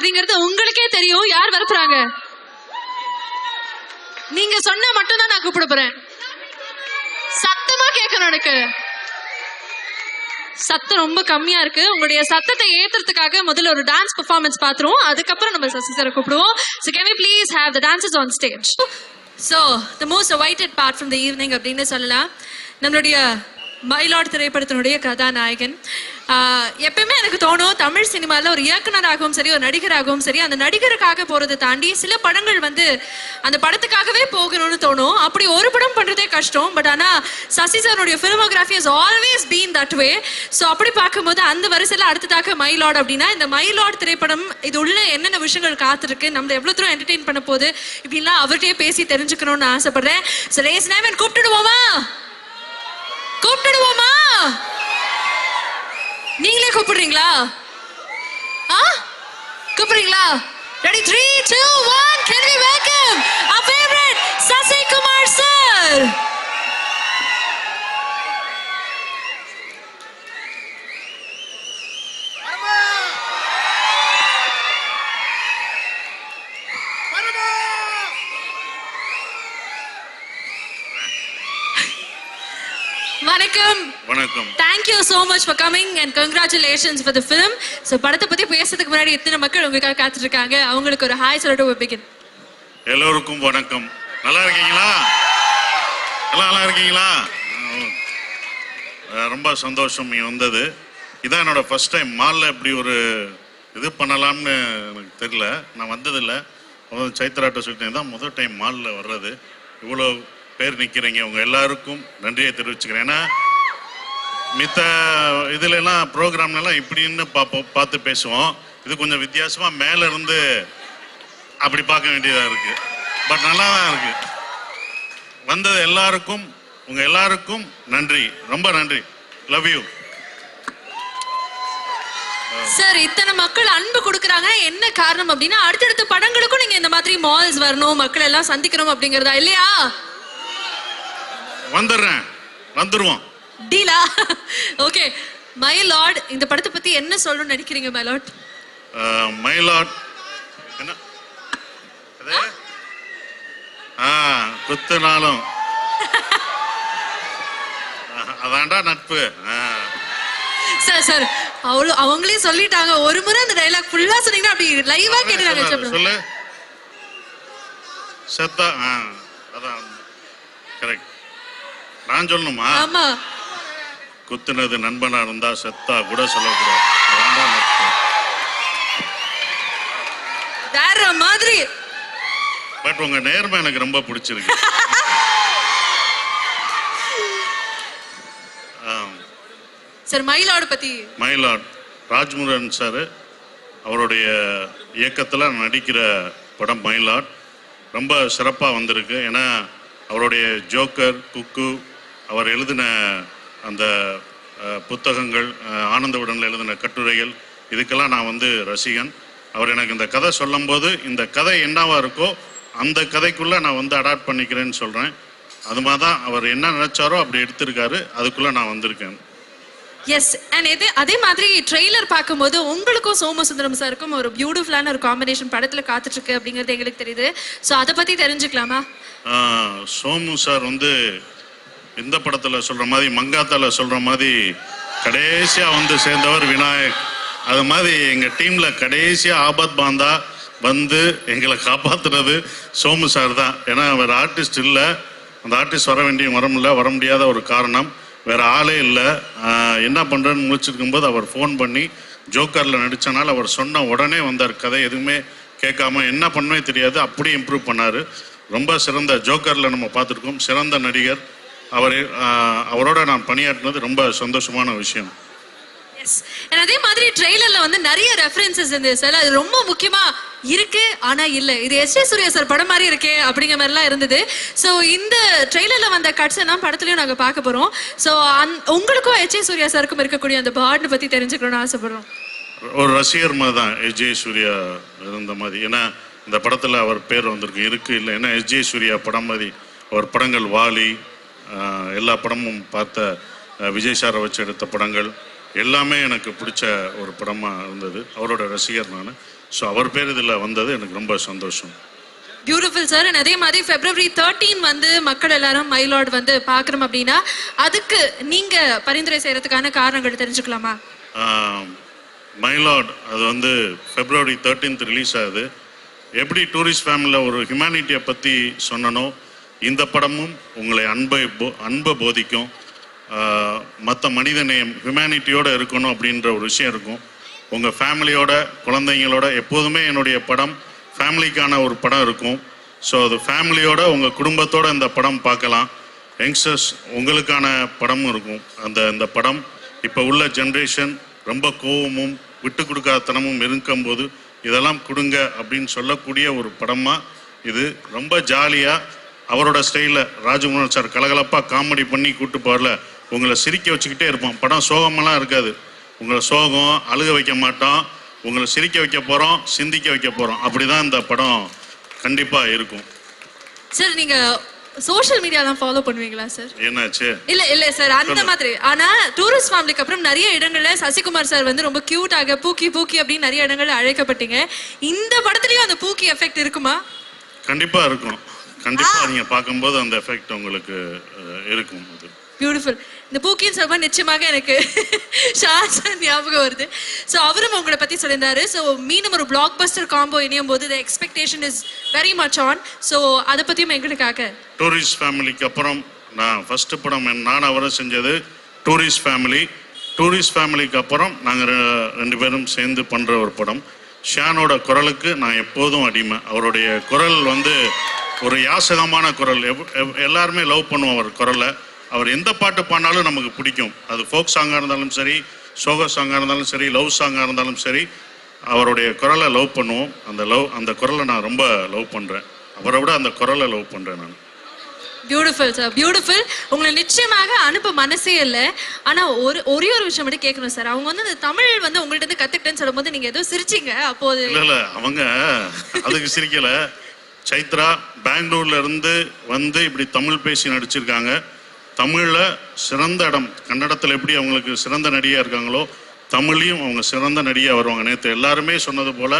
அப்படிங்கறது உங்களுக்கே தெரியும். யார் வரப்புறாங்க? நீங்க சொன்னா மட்டும் தான் நான் கூப்பிட போறேன் சத்தமா கேட்கணும் எனக்கு. சத்தம் ரொம்ப கம்மியா இருக்கு. உங்களுடைய சத்தத்தை ஏத்துறதுக்காக முதல்ல ஒரு டான்ஸ் பெர்ஃபார்மன்ஸ் பாத்துருவோம். அதுக்கப்புறம் நம்ம சசி சார் கூப்பிடுவோம். So can we please have the dances on stage so the most awaited part from the evening அப்படின்னு சொல்லலாம். நம்மளுடைய மயிலாடு திரைப்படத்தினுடைய கதாநாயகன். எப்பயுமே எனக்கு தோணும் தமிழ் சினிமாவில் ஒரு இயக்குனராகவும் சரி ஒரு நடிகராகவும் சரி அந்த நடிகருக்காக போகிறத தாண்டி சில படங்கள் வந்து அந்த படத்துக்காகவே போகணும்னு தோணும். அப்படி ஒரு படம் பண்ணுறதே கஷ்டம். பட் ஆனால் சசி சாருடைய filmography is always been that way so அப்படி பார்க்கும்போது அந்த வரிசையில் அடுத்ததாக மயிலாட் அப்படின்னா இந்த மயிலாட் திரைப்படம் இது உள்ள என்னென்ன விஷயங்கள் காத்திருக்கு நம்மளை எவ்வளோ தூரம் என்டர்டெயின் பண்ண போது இப்படிலாம் அவர்கிட்டயே பேசி தெரிஞ்சுக்கணும்னு ஆசைப்படுறேன். ஸோ ரேஸ் நேவன் கூப்பிட்டுடுவோமா? கூப்பிட்டுடுவோமா? நீங்களே கூப்பிடுறீங்களா? ஆ? கூப்பிடுறீங்களா? Ready three two one can we welcome our favourite Sasi Kumar sir வணக்கம். வணக்கம். Thank you so much for coming and congratulations for the film so படத்தை பத்தி பேசுறதுக்கு முன்னாடி எத்தனை மக்கள் உங்களுக்காக காத்துட்டு இருக்காங்க அவங்களுக்கு ஒரு ஹாய் சொல்லிட்டு பிகின் எல்லோருக்கும் வணக்கம். நல்லா இருக்கீங்களா? எல்லாம் நல்லா இருக்கீங்களா? ரொம்ப சந்தோஷம் வந்தது. இதான் என்னோட ஃபர்ஸ்ட் டைம் மாலில் இப்படி ஒரு இது பண்ணலாம்னு எனக்கு தெரியல. நான் வந்ததில்லை. சைத்ராட்ட சொல்லிட்டேன் தான் முதல் டைம் மாலில் வர்றது. இவ்வளோ பேர் நிற்கிறீங்க உங்கள் எல்லாருக்கும் நன்றியை தெரிவிச்சுக்கிறேன். ஏன்னா மித்த இதுலலாம் ப்ரோக்ராம்லலாம் இப்படின்னு பார்ப்போம் பார்த்து பேசுவோம். இது கொஞ்சம் வித்தியாசமாக மேலே இருந்து அப்படி பார்க்க வேண்டியதா இருக்கு. பட் நல்லா தான் இருக்கு. வந்தது எல்லாருக்கும் உங்க எல்லாருக்கும் நன்றி. ரொம்ப நன்றி. லவ் யூ சார் இத்தனை மக்கள் அன்பு கொடுக்குறாங்க. என்ன காரணம் அப்படின்னா அடுத்தடுத்த படங்களுக்கும் நீங்க இந்த மாதிரி மால்ஸ் வரணும் மக்கள் எல்லாம் சந்திக்கணும் அப்படிங்கறதா இல்லையா? வந்துடுறேன். வந்துருவோம். டீலா? ஓகே மை லார்ட் இந்த படத்தை பத்தி என்ன சொல்லணும்னு நினைக்கிறீங்க மை லார்ட் அஹ், மயிலாட் என்ன? ஆ அஹ், அதான்டா நட்பு. சார் சார் அவ்வளவு அவங்களே சொல்லிட்டாங்க. ஒரு முறை அந்த டைலாக் ஃபுல்லா சொன்னீங்கன்னா அப்படி லைவா கேட்டுறாங்க சொல்லு, சொல்லு. செத்தா அதான். கரெக்ட் நான் சொல்லணுமா? ஆமா. குத்துனது நண்பனா இருந்தா செத்தா கூட சொல்லக்கூடாது. வேற மாதிரி. பட் உங்க நேர்மை எனக்கு ரொம்ப பிடிச்சிருக்கு. சார் மயிலாடு பத்தி. மயிலாட். ராஜ்முருகன் சார் அவருடைய இயக்கத்தில் நடிக்கிற படம் மயிலாட். ரொம்ப சிறப்பாக வந்திருக்கு. ஏன்னா அவருடைய ஜோக்கர் குக்கு அவர் எழுதின அந்த புத்தகங்கள் அஹ், ஆனந்த விடனில் எழுதின கட்டுரைகள் இதுக்கெல்லாம் நான் வந்து ரசிகன். அவர் எனக்கு இந்த கதை சொல்லும்போது இந்த கதை என்னவா இருக்கோ அந்த கதைக்குள்ளே நான் வந்து அடாப்ட் பண்ணிக்கிறேன்னு சொல்கிறேன் அது மாதிரி தான் அவர் என்ன நினைச்சாரோ அப்படி எடுத்திருக்காரு. அதுக்குள்ளே நான் வந்திருக்கேன். எஸ் அண்ட் இது அதே மாதிரி ட்ரெய்லர் பார்க்கும்போது உங்களுக்கும் சோமசுந்தரம் சாருக்கும் ஒரு பியூட்டிஃபுல்லான ஒரு காம்பினேஷன் படத்துல காத்துட்டு இருக்கு அப்படிங்கிறது எங்களுக்கு தெரியுது. ஸோ அதை பத்தி தெரிஞ்சுக்கலாமா? சோமு சார் வந்து இந்த படத்தில் சொல்கிற மாதிரி மங்காத்தால சொல்கிற மாதிரி கடைசியாக வந்து சேர்ந்தவர் விநாயக். அது மாதிரி எங்கள் டீமில் கடைசியாக ஆபத் பாந்தா வந்து எங்களை காப்பாத்துனது சோமு சார் தான். ஏன்னா வேறு ஆர்டிஸ்ட் இல்லை. அந்த ஆர்டிஸ்ட் வர வேண்டிய வர முடியல வர முடியாத ஒரு காரணம். வேற ஆளே இல்லை. என்ன பண்ணுறேன்னு முடிச்சிருக்கும்போது அவர் ஃபோன் பண்ணி ஜோக்கரில் நடித்தனால் அவர் சொன்ன உடனே வந்தார் கதை. எதுவுமே கேட்காம என்ன பண்ணவே தெரியாது. அப்படியே இம்ப்ரூவ் பண்ணார். ரொம்ப சிறந்த ஜோக்கரில் நம்ம பார்த்துருக்கோம். சிறந்த நடிகர். அவர் அவரோட நான் பணியாற்றினது ரொம்ப சந்தோஷமான விஷயம். அதே மாதிரி ட்ரெய்லர்ல வந்து நிறைய ரெஃபரன்சஸ் இருந்தது சார். அது ரொம்ப முக்கியமா இருக்கு ஆனா இல்ல. இது எஸ் ஏ சூர்யா சார் படம் மாதிரி இருக்கே அப்படிங்கிற மாதிரிலாம் இருந்தது. ஸோ இந்த ட்ரெய்லர்ல வந்த கட்ஸ் எல்லாம் படத்துலயும் நாங்க பார்க்க போறோம். ஸோ உங்களுக்கும் எச் ஏ சூர்யா சாருக்கும் இருக்கக்கூடிய அந்த பாண்ட் பத்தி தெரிஞ்சுக்கணும்னு ஆசைப்படுறோம். ஒரு ரசிகர் மாதிரி தான் எஸ் ஜே சூர்யா இருந்த மாதிரி. ஏன்னா இந்த படத்தில் அவர் பேர் வந்திருக்கு. இருக்கு இல்லை. ஏன்னா எஸ் ஜே சூர்யா படம் மாதிரி அவர் படங்கள் வாலி எல்லா படமும் பார்த்த விஜய் சாரை வச்சு எடுத்த படங்கள் எல்லாமே எனக்கு பிடிச்ச ஒரு படமாக இருந்தது. அவரோட ரசிகர் நான். ஸோ அவர் பேர் இதில் வந்தது எனக்கு ரொம்ப சந்தோஷம். பியூட்டிஃபுல் சார் and அதே மாதிரி பிப்ரவரி தேர்ட்டீன் வந்து மக்கள் எல்லாரும் மைலாட் வந்து பார்க்கணும் அப்படின்னா அதுக்கு நீங்க பரிந்துரை செய்யறதுக்கான காரணங்கள் தெரிஞ்சுக்கலாமா? மைலாட் அது வந்து ஃபெப்ரவரி தேர்ட்டீன்த் ரிலீஸ் ஆகுது. எப்படி டூரிஸ்ட் ஃபேமிலியில் ஒரு ஹியூமனிட்டியை பற்றி சொன்னனோ இந்த படமும் உங்களை அன்பை போ- அன்பை போதிக்கும். மற்ற மனித நேயம் ஹியூமனிட்டியோடு இருக்கணும் அப்படின்ற ஒரு விஷயம் இருக்கும். உங்கள் ஃபேமிலியோட குழந்தைங்களோட எப்போதுமே என்னுடைய படம் ஃபேமிலிக்கான ஒரு படம் இருக்கும். ஸோ அது ஃபேமிலியோட உங்கள் குடும்பத்தோட இந்த படம் பார்க்கலாம். யங்ஸ்டர்ஸ் உங்களுக்கான படமும் இருக்கும். அந்த இந்த படம் இப்போ உள்ள ஜென்ரேஷன் ரொம்ப கோவமும் விட்டு கொடுக்காதனமும் இருக்கும்போது இதெல்லாம் கொடுங்க அப்படின்னு சொல்லக்கூடிய ஒரு படமாக இது. ரொம்ப ஜாலியாக அவரோட ஸ்டைலில் ராஜகுமார் சார் கலகலப்பாக காமெடி பண்ணி கூட்டு போகல உங்களை சிரிக்க வச்சுக்கிட்டே இருப்போம். படம் சோகமெல்லாம் இருக்காது. உங்களை சோகம் அழுக வைக்க மாட்டோம். உங்களை சிரிக்க வைக்க போகிறோம் சிந்திக்க வைக்க போகிறோம் அப்படி தான் இந்த படம் கண்டிப்பாக இருக்கும். சார் நீங்க சோஷியல் மீடியாலாம் ஃபாலோ பண்ணுவீங்களா சார் என்னாச்சு? இல்ல இல்ல சார் அந்த மாதிரி. ஆனா டூரிஸ்ட் ஃபேமிலிக்கு அப்புறம் நிறைய இடங்கள்ல சசிகுமார் சார் வந்து ரொம்ப கியூட்டாக பூக்கி பூக்கி அப்படின்னு நிறைய இடங்கள்ல அழைக்கப்பட்டீங்க. இந்த படத்துலயும் அந்த பூக்கி எஃபெக்ட் இருக்குமா? கண்டிப்பா இருக்கும். கண்டிப்பா நீங்க பார்க்கும்போது அந்த எஃபெக்ட் உங்களுக்கு இருக்கும் அது. பியூட்டிஃபுல் இந்த பூக்கின்னு சொல்லும்போது நிச்சயமாக எனக்கு ஷார்ட்ஸ் ஞாபகம் வருது. ஸோ அவரும் உங்களை பத்தி சொல்லியிருந்தாரு. ஸோ மீண்டும் ஒரு பிளாக் பஸ்டர் காம்போ இணையும் போது the expectation is very much on so அதை பத்தியும் எங்களுக்காக டூரிஸ்ட் ஃபேமிலிக்கு அப்புறம் நான் ஃபர்ஸ்ட் படம் நான் அவரை செஞ்சது டூரிஸ்ட் ஃபேமிலி டூரிஸ்ட் ஃபேமிலிக்கு அப்புறம் நாங்கள் ரெண்டு பேரும் சேர்ந்து பண்ணுற ஒரு படம். ஷானோட குரலுக்கு நான் எப்போதும் அடிமை. அவருடைய குரல் வந்து ஒரு யாசகமான குரல். எல்லாருமே லவ் பண்ணுவோம் அவர் குரலை. அவர் எந்த பாட்டு பாடினாலும் நமக்கு பிடிக்கும். அது ஃபோக் சாங்காக இருந்தாலும் சரி சோக சாங்காக இருந்தாலும் சரி லவ் சாங்காக இருந்தாலும் சரி அவருடைய குரலை லவ் பண்ணுவோம். அந்த லவ் அந்த குரலை நான் ரொம்ப லவ் பண்ணுறேன் அவரை விட அந்த குரலை லவ் பண்ணுறேன் நான். பியூட்டிஃபுல் சார் பியூட்டிஃபுல் உங்களை நிச்சயமாக அனுப்ப மனசே இல்லை. ஆனா ஒரு ஒரே ஒரு விஷயம் மட்டும் கேட்கணும் சார் அவங்க வந்து இந்த தமிழ் வந்து உங்கள்ட்ட இருந்து கத்துக்கிட்டேன்னு சொல்லும்போது நீங்க ஏதோ சிரிச்சீங்க அப்போது. இல்ல இல்ல. அவங்க அதுக்கு சிரிக்கல. சைத்ரா பெங்களூர்ல இருந்து வந்து இப்படி தமிழ் பேசி நடிச்சிருக்காங்க. தமிழ்ல சிறந்த இடம் கன்னடத்துல எப்படி அவங்களுக்கு சிறந்த நடிகையா இருக்காங்களோ தமிழ்லையும் அவங்க சிறந்த நடிகையா வருவாங்க. நேற்று எல்லாருமே சொன்னது போல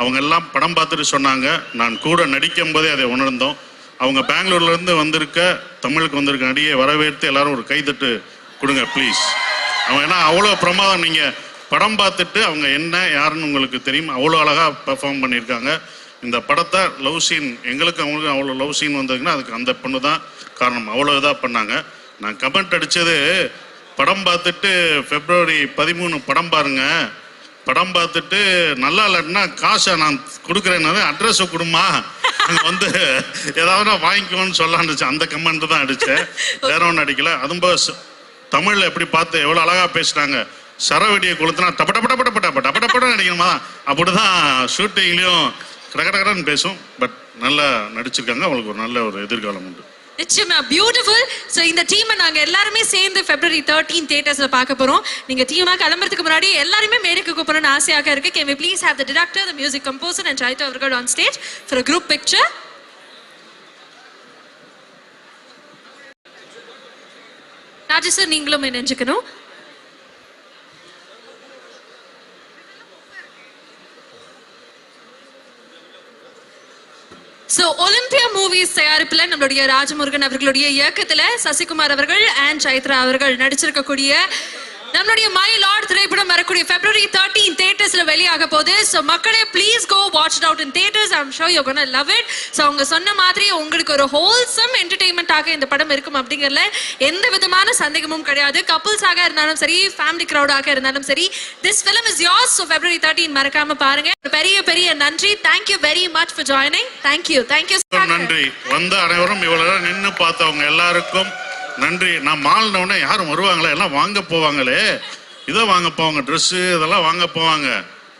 அவங்க எல்லாம் படம் பார்த்துட்டு சொன்னாங்க. நான் கூட நடிக்கும் போதே அதை உணர்ந்தோம். அவங்க பெங்களூர்ல இருந்து வந்திருக்க தமிழுக்கு வந்திருக்க நடிகையை வரவேற்று எல்லாரும் ஒரு கைதட்டு கொடுங்க ப்ளீஸ் அவன் ஏன்னா அவ்வளோ பிரமாதம். நீங்க படம் பார்த்துட்டு அவங்க என்ன யாருன்னு உங்களுக்கு தெரியும். அவ்வளோ அழகா பெர்ஃபார்ம் பண்ணியிருக்காங்க. இந்த படத்தை லவ் சீன் எங்களுக்கு அவங்களுக்கு அவ்வளோ லவ் சீன் வந்ததுங்கன்னா அதுக்கு அந்த பொண்ணு தான் காரணம். அவ்வளோ இதாக பண்ணாங்க. நான் கமெண்ட் அடித்தது படம் பார்த்துட்டு ஃபெப்ரவரி பதிமூணு படம் பாருங்க. படம் பார்த்துட்டு நல்லா இல்லைன்னா காசை நான் கொடுக்குறேன்னு அட்ரஸை கொடுமா அங்கே வந்து ஏதாவது நான் வாங்கிக்கோன்னு சொல்லான்னு அந்த கமெண்ட் தான் அடித்தேன் வேற ஒன்றும் அடிக்கல. அதுவும் தமிழில் எப்படி பார்த்து எவ்வளோ அழகாக பேசுனாங்க சரவெடியை கொளுத்துனா டப டப டப டப டப டப டப அப்படிதான் ஷூட்டிங்லேயும் கடகடகடன்னு பேசும் பட் நல்லா நடிச்சிருக்காங்க. அவங்களுக்கு ஒரு நல்ல ஒரு எதிர்காலம் உண்டு. நிச்சயமா பியூட்டிஃபுல் ஸோ இந்த டீமை நாங்கள் எல்லாருமே சேர்ந்து பிப்ரவரி தேர்ட்டீன் தியேட்டர்ஸில் பார்க்க போகிறோம் நீங்கள் டீமாக கிளம்புறதுக்கு முன்னாடி எல்லாருமே மேடைக்கு கூப்பிடணும்னு ஆசையாக இருக்கு. Can we please have the director the music composer and சாய்த்து அவர்கள் on stage for group picture Rajesh sir நீங்களும் நினைஞ்சுக்கணும் சோ ஒலிம்பியா மூவிஸ் தயாரிப்புல நம்மளுடைய ராஜமுருகன் அவர்களுடைய இயக்கத்துல சசிகுமார் அவர்கள் அண்ட் சைத்ரா அவர்கள் நடிச்சிருக்கக்கூடிய நம்மளுடைய மை லார்ட் திரைப்படம் வரக்கூடிய பிப்ரவரி தேர்ட்டீன் தேட்டர்ஸ்ல வெளியாக போகுது. ஸோ மக்களே please go watch out in theatres I'm sure you gonna love it so அவங்க சொன்ன மாதிரி உங்களுக்கு ஒரு ஹோல்சம் என்டர்டெயின்மெண்ட்டாக இந்த படம் இருக்கும் அப்படிங்கறதுல எந்த விதமான சந்தேகமும் கிடையாது. கப்புள்ஸாக இருந்தாலும் சரி ஃபேமிலி க்ரௌடாக இருந்தாலும் சரி this film is yours so February thirteen மறக்காம பாருங்க. பெரிய பெரிய நன்றி. Thank you very much for joining thank you thank you நன்றி. வந்த அனைவரும் இவ்வளவு நின்று பார்த்தவங்க எல்லாருக்கும் நன்றி. நான் மாலினவுடனே யாரும் வருவாங்களே? எல்லாம் வாங்க போவாங்களே. இதை வாங்க போவாங்க. ட்ரெஸ்ஸு இதெல்லாம் வாங்க போவாங்க.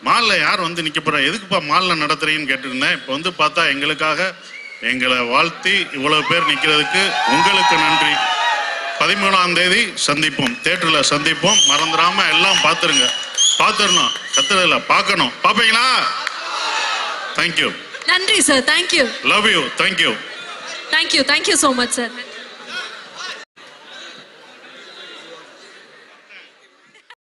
மாலில் யார் வந்து நிற்க போகிறா எதுக்குப்பா மாலில் நடத்துறீங்கன்னு கேட்டிருந்தேன். இப்போ வந்து பார்த்தா எங்களுக்காக எங்களை வாழ்த்தி இவ்வளவு பேர் நிற்கிறதுக்கு உங்களுக்கு நன்றி. பதிமூணாம் தேதி சந்திப்போம். தேட்டரில் சந்திப்போம். மறந்துடாம எல்லாம் பார்த்துருங்க. பார்த்துடணும். கத்துறதில்ல பார்க்கணும். பார்ப்பீங்களா? தேங்க்யூ நன்றி sir thank you love you thank you thank you thank you so much sir